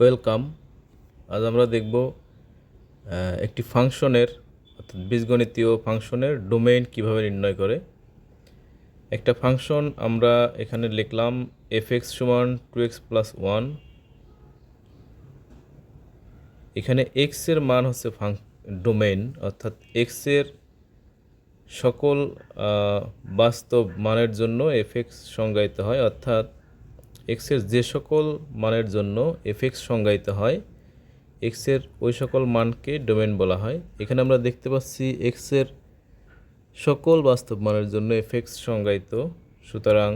Welcome. আজ আমরা দেখব একটি ফাংশনের, অর্থাৎ বীজগণিতীয় ফাংশনের ডোমেইন কীভাবে নির্ণয় করে। একটা ফাংশন আমরা এখানে লিখলাম এফ এক্স সমান টু এক্স প্লাস ওয়ান এখানে এক্সের মান হচ্ছে ফাং, ডোমেইন, অর্থাৎ এক্সের সকল বাস্তব মানের জন্য এফ এক্স সংজ্ঞায়িত হয়, অর্থাৎ এক্সের যে সকল মানের জন্য এফ এক্স সংজ্ঞায়িত হয় এক্সের ওই সকল মানকে ডোমেন বলা হয়। এখানে আমরা দেখতে পাচ্ছি এক্সের সকল বাস্তব মানের জন্য এফ এক্স সংজ্ঞায়িত। সুতরাং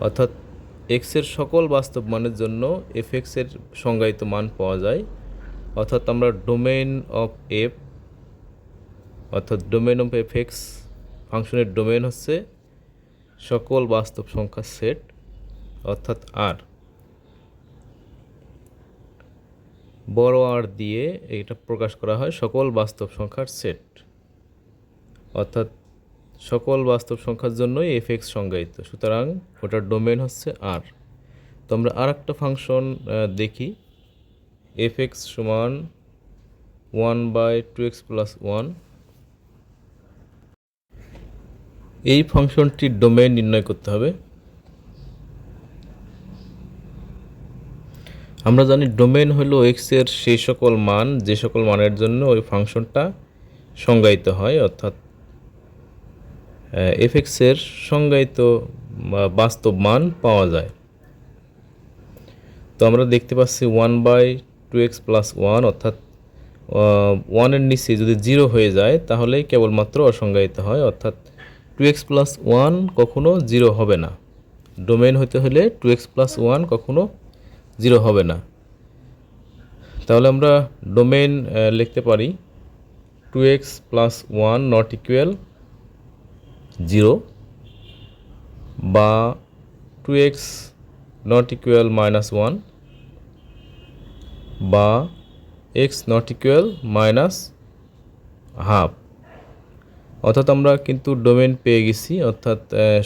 অর্থাৎ এক্সের সকল বাস্তব মানের জন্য এফ এক্সের সংজ্ঞায়িত মান পাওয়া যায়। অর্থাৎ আমরা ডোমেন অফ এফ অর্থাৎ ডোমেন অফ এফ এক্স ফাংশনের ডোমেন হচ্ছে সকল বাস্তব সংখ্যার সেট, অর্থাৎ আর বড় আর দিয়ে এটা প্রকাশ করা হয় সকল বাস্তব সংখ্যার সেট। অর্থাৎ সকল বাস্তব সংখ্যার জন্যই এফ এক্স সংজ্ঞায়িত, সুতরাং ওটার ডোমেন হচ্ছে আর তো আমরা আর একটা ফাংশন দেখি। এফ এক্স সমান one by two X plus one এই ফাংশনটির ডোমেইন নির্ণয় করতে হবে। আমরা জানি ডোমেইন হলো এক্সের সেই সকল মান, যে সকল মানের জন্য ওই ফাংশনটা সংজ্ঞায়িত হয়, অর্থাৎ এফ এর সংজ্ঞায়িত বাস্তব মান পাওয়া যায়। তো আমরা দেখতে পাচ্ছি one by two X plus one অর্থাৎ ওয়ানের নিচে যদি জিরো হয়ে যায়, তাহলেই কেবলমাত্র অসংজ্ঞায়িত হয়, অর্থাৎ টু এক্স প্লাস ওয়ান কখনো জিরো হবে না। ডোমেন হতে হলে টু এক্স প্লাস ওয়ান কখনো জিরো হবে না। তাহলে আমরা ডোমেন লিখতে পারি two X plus one not equal zero বা two X not equal minus one বা X not equal minus half অর্থাৎ আমরা কিন্তু ডোমেন পেয়ে গেছি, অর্থাৎ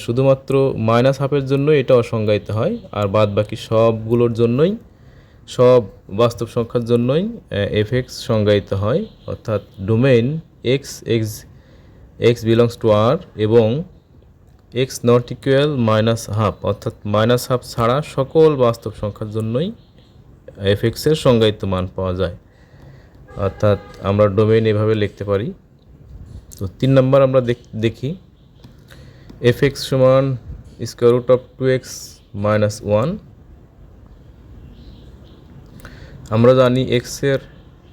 শুধুমাত্র মাইনাস হাফের জন্য এটা অসংজ্ঞায়িত হয়, আর বাদ বাকি সবগুলোর জন্যই, সব বাস্তব সংখ্যার জন্যই এফ এক্স সংজ্ঞায়িত হয়, অর্থাৎ domain X X X belongs to R এবং X not equal minus half অর্থাৎ মাইনাস হাফ ছাড়া সকল বাস্তব সংখ্যার জন্যই এফ এক্সের সংজ্ঞায়িত মান পাওয়া যায়। অর্থাৎ আমরা ডোমেইন এভাবে লিখতে পারি। তো তিন নম্বর আমরা দেখ- এফ এক্স সমান square root of two X minus one আমরা জানি এক্সের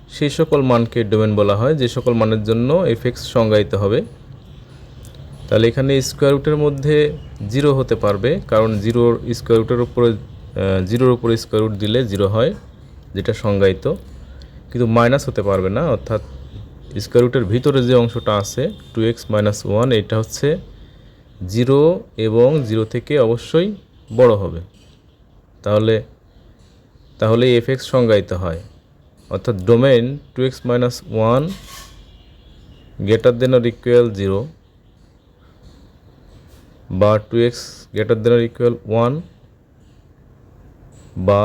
সেই সকল মানকে ডোমেন বলা হয়, যে সকল মানের জন্য এফ এক্স সংজ্ঞায়িত হবে। তাহলে এখানে স্কোয়ার রুটের মধ্যে জিরো হতে পারবে, কারণ জিরোর স্কোয়ার রুটের উপরে জিরোর উপরে স্কোয়ার রুট দিলে জিরো হয়, যেটা সংজ্ঞায়িত। কিন্তু মাইনাস হতে পারবে না, অর্থাৎ স্কোয়ার রুটের ভিতরে যে অংশটা আছে টু এক্স মাইনাস ওয়ান এটা হচ্ছে জিরো এবং জিরো থেকে অবশ্যই বড় হবে। তাহলে তাহলে এফ এক্স সংজ্ঞায়িত হয়। অর্থাৎ domain two X minus one greater than or equal zero বা two X greater than or equal one বা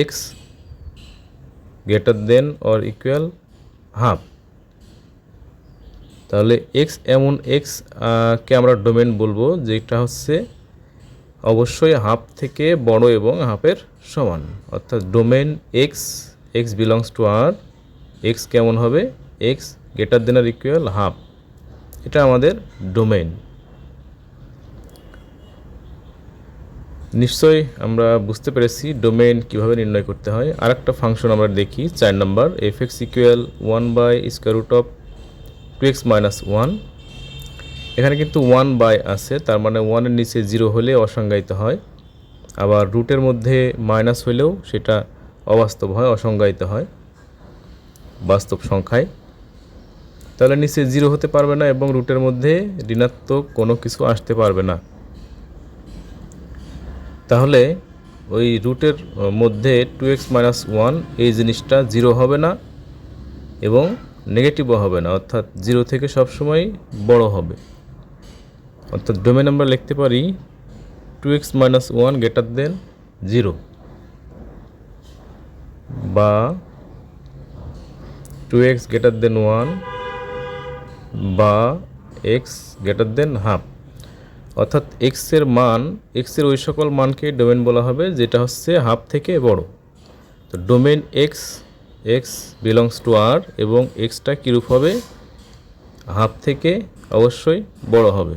X greater than or equal half তাহলে এক্স এমন এক্স কে আমরা ডোমেন বলব, যেটা হচ্ছে অবশ্যই হাফ থেকে বড় এবং হাফের সমান। অর্থাৎ domain X X belongs to R X কেমন হবে? X greater than or equal half এটা আমাদের ডোমেন নিশ্চয়ই আমরা বুঝতে পেরেছি ডোমেন কীভাবে নির্ণয় করতে হয়। আরেকটা ফাংশন আমরা দেখি, চার নম্বর F X equal one by square root of two X minus one এখানে কিন্তু ওয়ান বাই আছে, তার মানে ওয়ানের নিচে জিরো হলে অসংজ্ঞায়িত হয়। আবার রুটের মধ্যে মাইনাস হলেও সেটা অবাস্তব হয়, অসংজ্ঞায়িত হয় বাস্তব সংখ্যায়। তাহলে নিচে জিরো হতে পারবে না এবং রুটের মধ্যে ঋণাত্মক কোনো কিছু আসতে পারবে না। তাহলে ওই রুটের মধ্যে টু এক্স মাইনাস ওয়ান এই জিনিসটা জিরো হবে না এবং নেগেটিভও হবে না, অর্থাৎ জিরো থেকে সবসময় বড় হবে। অর্থাৎ ডোমেন আমরা লিখতে পারি two X minus one greater than zero বা two X greater than one বা এক্স গ্রেটার দেন হাফ অর্থাৎ এক্সের মান এক্সের ওই সকল মানকে ডোমেন বলা হবে, যেটা হচ্ছে হাফ থেকে বড়। তো domain X X belongs to R এবং এক্সটা কীরূপ হবে? হাফ থেকে অবশ্যই বড় হবে।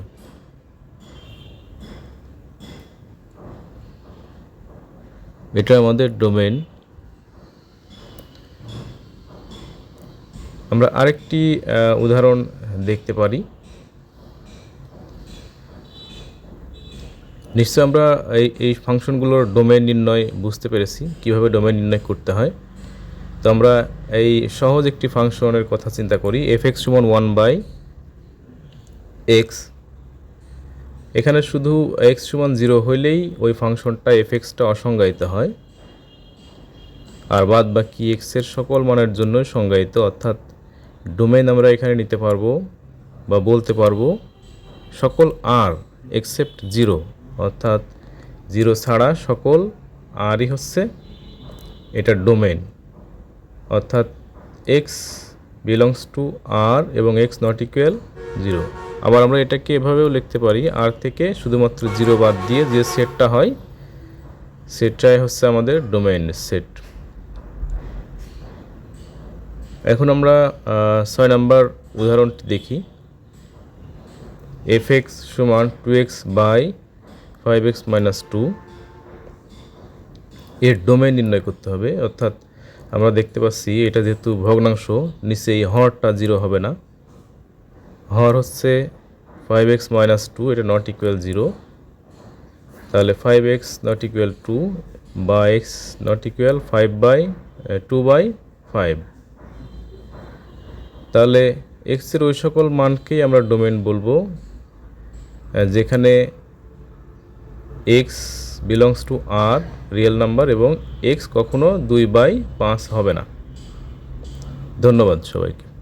এটা আমাদের ডোমেন আমরা আরেকটি উদাহরণ দেখতে পারি। নিশ্চয় আমরা এই এই ফাংশনগুলোর ডোমেন নির্ণয় বুঝতে পেরেছি। কীভাবে ডোমেন নির্ণয় করতে হয়? তো আমরা এই সহজ একটি ফাংশনের কথা চিন্তা করি এফ এক্স সমান ওয়ান বাই এক্স এখানে শুধু এক্স সমান জিরো হইলেই ওই ফাংশনটা এফ এক্সটা অসংজ্ঞায়িত হয়, আর বাদ বাকি এক্সের সকল মানের জন্যই সংজ্ঞায়িত, অর্থাৎ ডোমেন আমরা এখানে নিতে পারব বা বলতে পারব সকল আর এক্সেপ্ট জিরো অর্থাৎ জিরো ছাড়া সকল আরই হচ্ছে এটা ডোমেন অর্থাৎ এক্স বিলংস টু আর এবং এক্স নট ইকুয়াল জিরো আবার আমরা এটাকে এভাবেও লিখতে পারি আর থেকে শুধুমাত্র জিরো বাদ দিয়ে যে সেটটা হয় সেটটাই হচ্ছে আমাদের ডোমেন সেট এখন আমরা ছয় নাম্বার উদাহরণটি দেখি। এফ এক্স সমান two x by five x minus two এর ডোমেন নির্ণয় করতে হবে, অর্থাৎ আমরা দেখতে পাচ্ছি, এটা যেহেতু ভগ্নাংশ, নিচে এই হরটা জিরো হবে না। হর হচ্ছে ফাইভ এক্স মাইনাস টু এটা নট ইকুয়াল জিরো তাহলে five x not equal two বা x not equal five by two by five তাহলে এক্সের ওই সকল মানকেই আমরা ডোমেন বলব যেখানে x belongs to R real number এবং এক্স কখনো দুই বাই পাঁচ হবে না। ধন্যবাদ সবাইকে।